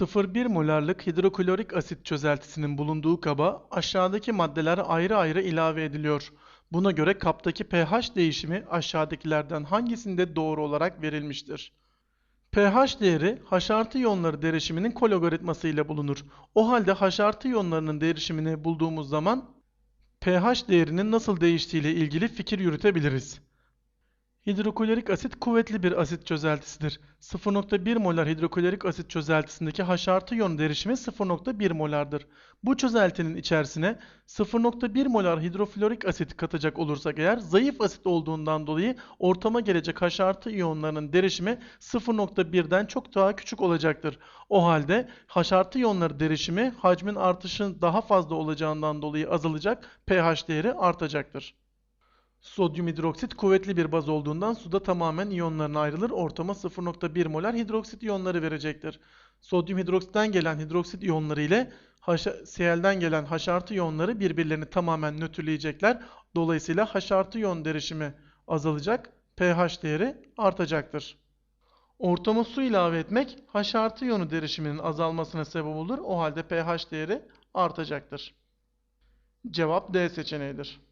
0,1 molarlık hidroklorik asit çözeltisinin bulunduğu kaba aşağıdaki maddeler ayrı ayrı ilave ediliyor. Buna göre kaptaki pH değişimi aşağıdakilerden hangisinde doğru olarak verilmiştir? pH değeri H artı iyonları derişiminin kologaritması ile bulunur. O halde H artı iyonlarının derişimini bulduğumuz zaman pH değerinin nasıl değiştiği ile ilgili fikir yürütebiliriz. Hidroklorik asit kuvvetli bir asit çözeltisidir. 0.1 molar hidroklorik asit çözeltisindeki H artı iyon derişimi 0.1 molardır. Bu çözeltinin içerisine 0.1 molar hidroflorik asit katacak olursak eğer zayıf asit olduğundan dolayı ortama gelecek H artı iyonlarının derişimi 0.1'den çok daha küçük olacaktır. O halde H artı iyonları derişimi hacmin artışın daha fazla olacağından dolayı azalacak, pH değeri artacaktır. Sodyum hidroksit kuvvetli bir baz olduğundan suda tamamen iyonlarına ayrılır. Ortama 0.1 molar hidroksit iyonları verecektir. Sodyum hidroksitten gelen hidroksit iyonları ile Cl'den gelen H artı iyonları birbirlerini tamamen nötrleyecekler. Dolayısıyla H artı iyon derişimi azalacak, pH değeri artacaktır. Ortama su ilave etmek H artı iyonu derişiminin azalmasına sebep olur. O halde pH değeri artacaktır. Cevap D seçeneğidir.